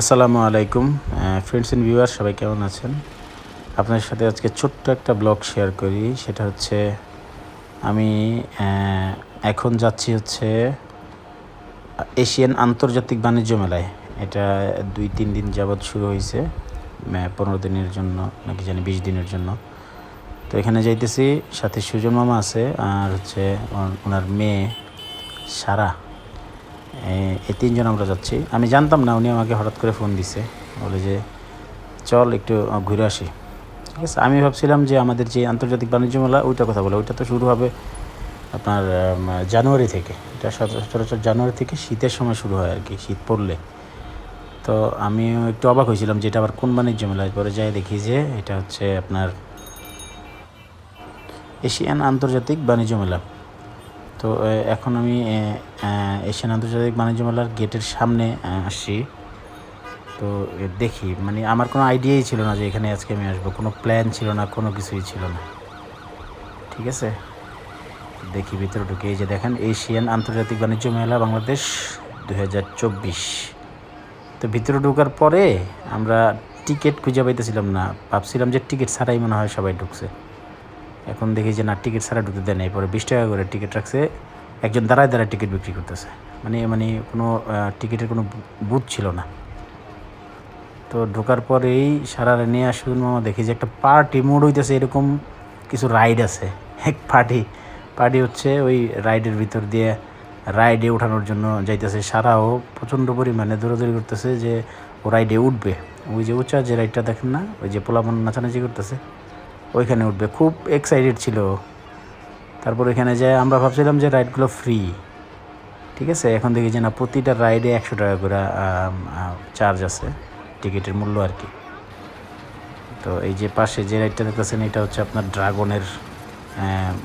আসসালামু আলাইকুম। Friends and viewer সবাই কেমন আছেন? আপনার সাথে আজকে ছোট্ট একটা ব্লগ শেয়ার করি। সেটা হচ্ছে, আমি এখন যাচ্ছি হচ্ছে, এশিয়ান আন্তর্জাতিক বাণিজ্য মেলায়। এটা দুই, তিন দিন যাবৎ শুরু হয়েছে পনেরো দিনের জন্য, নাকি জানি বিশ দিনের জন্য। তো এখানে যাইতেছি, সাথে সুজন মামা আছে, আর হচ্ছে ওনার মেয়ে, সারা। এই তিনজন আমরা যাচ্ছি। আমি জানতাম না, উনি আমাকে হঠাৎ করে ফোন দিছে। বলে যে, চল একটু ঘুরে আসি। ঠিক আছে, আমি ভাবছিলাম যে আমাদের যে আন্তর্জাতিক বাণিজ্য মেলা, ওইটা কথা বলে। ওইটা তো শুরু হবে আপনার জানুয়ারি থেকে। এটা সচ- সচরাচর জানুয়ারি থেকে শীতের সময় শুরু হয় আর কি শীত পড়লে। তো আমিও একটু অবাক হয়েছিলাম যে এটা আবার কোন বাণিজ্য মেলা? পরে যাই দেখি যে এটা হচ্ছে আপনার এশিয়ান আন্তর্জাতিক বাণিজ্য মেলা। তো এখন আমি এশিয়ান আন্তর্জাতিক বাণিজ্য মেলার গেটের সামনে এ, আসছি। তো দেখি মানে আমার কোনো আইডিয়াই ছিল না যে এখানে আজকে আমি আসব। কোনো প্ল্যান ছিল না কোনো কিছুই ছিল না। ঠিক আছে? দেখি ভিতরে ঢুকে। এই যে দেখেন এশিয়ান আন্তর্জাতিক বাণিজ্য মেলা বাংলাদেশ দু হাজার চব্বিশ। তো ভিতরে ঢোকার পরে আমরা টিকিট খুঁজে পাইতেছিলাম না। ভাবছিলাম যে টিকিট ছাড়াই মনে হয় সবাই ঢুকছে। এখন দেখি যে না টিকিট ছাড়া ঢুকতে দেয় না এরপরে বিশ টাকা করে টিকিট রাখছে। একজন দাঁড়ায় দাঁড়ায় টিকিট বিক্রি করতেছে। মানে মানে কোনো টিকিটের কোনো বুথ ছিল না। তো ঢোকার পরেই সারা নিয়ে আসুন মামা দেখি যে একটা পার্টি মোড হইতেছে, এরকম কিছু রাইড আছে। এক পার্টি পার্টি হচ্ছে ওই রাইডের ভিতর দিয়ে রাইডে ওঠানোর জন্য যাইতেছে। সারাও প্রচণ্ড পরিমাণে দৌড়াদৌড়ি করতেছে যে ও রাইডে উঠবে। ওই যে উঁচা যে রাইডটা দেখেন না, ওই যে পোলাপন নাচানাচি করতেছে। ওইখানে উঠবে। খুব এক্সাইটেড ছিল তারপর ওইখানে যায়, আমরা ভাবছিলাম যে রাইডগুলো ফ্রি ঠিক আছে? এখন দেখি যে না, প্রতিটা রাইডে একশো টাকা করে চার্জ আছে। টিকিটের মূল্য আর কি। তো এই যে পাশে যে রাইডটা দেখতেছেন, এটা হচ্ছে আপনার ড্রাগনের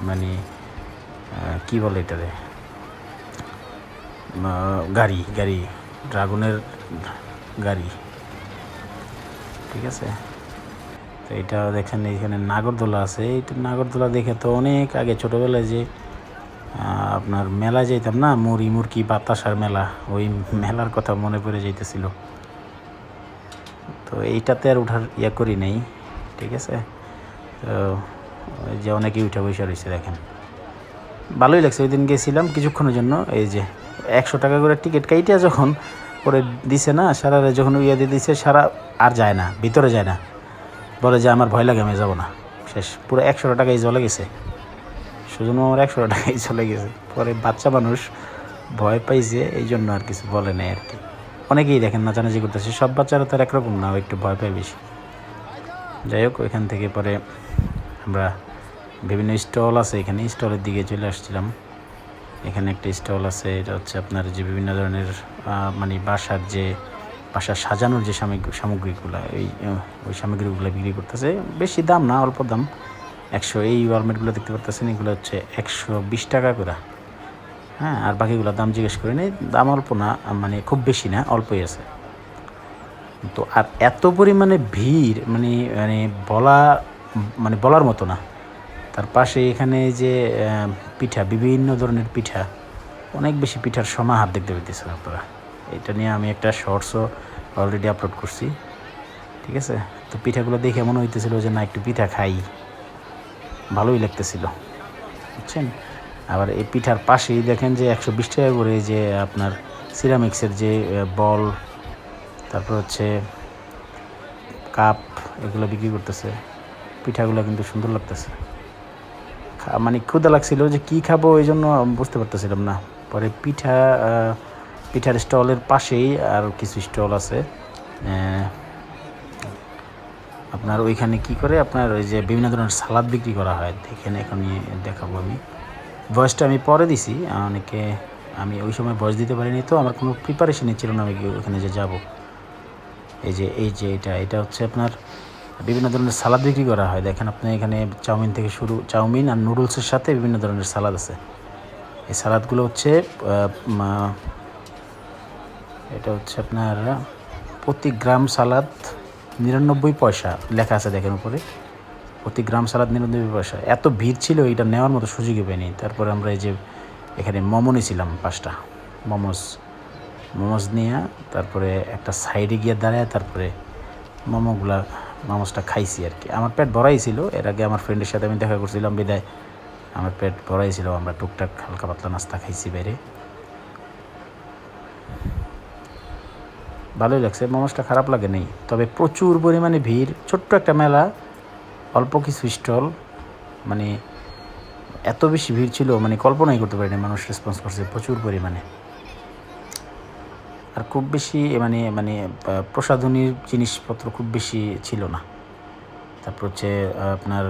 মানে কি বলে এটারে? গাড়ি গাড়ি। ড্রাগনের গাড়ি। ঠিক আছে? তো এটা দেখেন এখানে নাগরদোলা আছে। এইটা নাগরদোলা দেখে তো অনেক আগে ছোটোবেলায় যে আপনার মেলা যেতাম না, মুড়ি মুরকি বাতাসার মেলা, ওই মেলার কথা মনে পড়ে যাইতেছিল। তো এইটাতে আর উঠার ইয়া করি নেই, ঠিক আছে? তো যে অনেকেই উঠে বসে রয়েছে দেখেন। ভালোই লাগছে ওই দিন গেছিলাম কিছুক্ষণের জন্য, এই যে একশো টাকা করে টিকিট কাইটিয়া যখন করে দিছে না সারা যখন ইয়ে দিয়ে দিছে, সারা আর যায় না, ভিতরে যায় না। বলে যে আমার ভয় লাগে, আমি যাব না। শেষ। পুরো একশো টাকাই চলে গেছে। সুজন আমার একশো টাকাই চলে গেছে। পরে বাচ্চা মানুষ ভয় পাইছে, এই জন্য আর কিছু বলে নাই আর কি। অনেকেই দেখেন নাচানাচি করতেছে। সব বাচ্চারা তো আর একরকম না একটু ভয় পায় বেশি। যাই হোক, ওইখান থেকে পরে আমরা বিভিন্ন স্টল আছে। এখানে স্টলের দিকে চলে আসছিলাম। এখানে একটা স্টল আছে, এটা হচ্ছে আপনার যে বিভিন্ন ধরনের মানে বাসার যে বাসা সাজানোর যে সামগ্রী সামগ্রীগুলো, এই ওই সামগ্রীগুলো বিক্রি করতেছে, বেশি দাম না, অল্প দাম। একশো এই ওয়ালমেটগুলো দেখতে পারতেছেন, এগুলো হচ্ছে একশো বিশ টাকা করে। হ্যাঁ আর বাকিগুলো দাম জিজ্ঞেস করে নেই, দাম অল্প না মানে খুব বেশি না, অল্পই আছে। তো আর এত পরিমাণে ভিড় মানে মানে বলা মানে বলার মতো না। তার পাশে এখানে যে পিঠা, বিভিন্ন ধরনের পিঠা, অনেক বেশি পিঠার সমাহার দেখতে পেতেছেন আপনারা। এটা নিয়ে আমি একটা শর্টসও অলরেডি আপলোড করছি। ঠিক আছে? তো পিঠাগুলো দেখে মনে হইতেছিল যে, না, একটু পিঠা খাই। ভালোই লাগতেছিল। বুঝছেন? আবার এই পিঠার পাশেই দেখেন যে, একশো বিশ টাকা করে যে, আপনার সিরামিক্সের যে বল, তারপর হচ্ছে কাপ এগুলো বিক্রি করতেছে। পিঠাগুলো কিন্তু সুন্দর লাগতেছে। মানে ক্ষুদা লাগছিল যে, কি খাব এই জন্য বুঝতে পারতেছিলাম না। পরে পিঠা পিঠার স্টলের পাশেই আর কিছু স্টল আছে। আপনার ওইখানে কি করে? আপনার ওই যে বিভিন্ন ধরনের সালাদ বিক্রি করা হয়। দেখেন এখন দেখাবো আমি। ভয়েসটা আমি পরে দিছি। অনেকে, আমি ওই সময় ভয়েস দিতে পারিনি তো, আমার কোনো প্রিপারেশনই ছিল না আমি ওখানে যে যাব। এই যে এই যে এটা এটা হচ্ছে আপনার বিভিন্ন ধরনের সালাদ বিক্রি করা হয়। দেখেন, আপনি এখানে চাউমিন থেকে শুরু, চাউমিন আর নুডলসের সাথে বিভিন্ন ধরনের সালাদ আছে। এই সালাদগুলো হচ্ছে এটা হচ্ছে আপনার প্রতি গ্রাম সালাদ নিরানব্বই পয়সা লেখা আছে দেখেন উপরে। প্রতি গ্রাম সালাদ নিরানব্বই পয়সা। এত ভিড় ছিল এটা নেওয়ার মতো সুযোগই পাইনি। তারপরে আমরা এই যে এখানে মোমো নিয়েছিলাম পাঁচটা। মোমোস মোমোজ নিয়ে তারপরে একটা সাইডে গিয়ে দাঁড়ায়, তারপরে মোমোগুলা, মোমোসটা খাইছি আর কি। আমার পেট ভরাই ছিল। এর আগে আমার ফ্রেন্ডের সাথে আমি দেখা করছিলাম, বিদায়। আমার পেট ভরাই ছিল, আমরা টুকটাক হালকা পাতলা নাস্তা খাইছি বাইরে। ভালোই লাগছে মোমোসটা খারাপ লাগে নেই। তবে প্রচুর পরিমাণে ভিড়, ছোট্ট একটা মেলা, অল্প কিছু স্টল মানে এত বেশি ভিড় ছিল মানে কল্পনাই করতে পারিনি মানুষ রেসপন্স করছে প্রচুর পরিমাণে। আর খুব বেশি মানে মানে প্রসাধনীর জিনিসপত্র খুব বেশি ছিল না। তারপর হচ্ছে আপনার,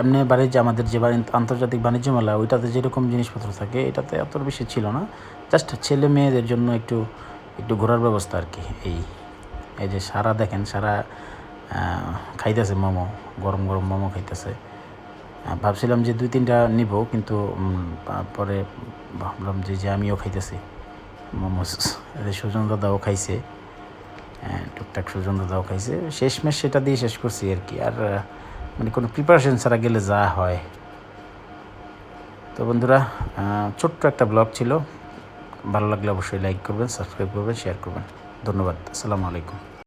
এমনি বাণিজ্য, আমাদের যে আন্তর্জাতিক বাণিজ্য মেলা, ওইটাতে যেরকম জিনিসপত্র থাকে, এটাতে এত বেশি ছিল না। জাস্ট ছেলে মেয়েদের জন্য একটু একটু ঘোরার ব্যবস্থা আর কি, এই এই যে সারা দেখেন, সারা খাইতেছে মোমো, গরম গরম মোমো খাইতেছে। ভাবছিলাম যে দুই তিনটা নিব, কিন্তু পরে ভাবলাম যে যে আমিও খাইতেছি মোমোস সুজন দাদাও খাইছে টুকটাক সুজন দাদাও খাইছে। শেষমেশ সেটা দিয়ে শেষ করছি আর কি। আর মানে কোনো প্রিপারেশন ছাড়া গেলে যা হয়। তো বন্ধুরা ছোট্ট একটা ব্লগ ছিল। ভালো লাগলে অবশ্যই লাইক করবেন সাবস্ক্রাইব করবেন শেয়ার করবেন। ধন্যবাদ আসসালামু আলাইকুম।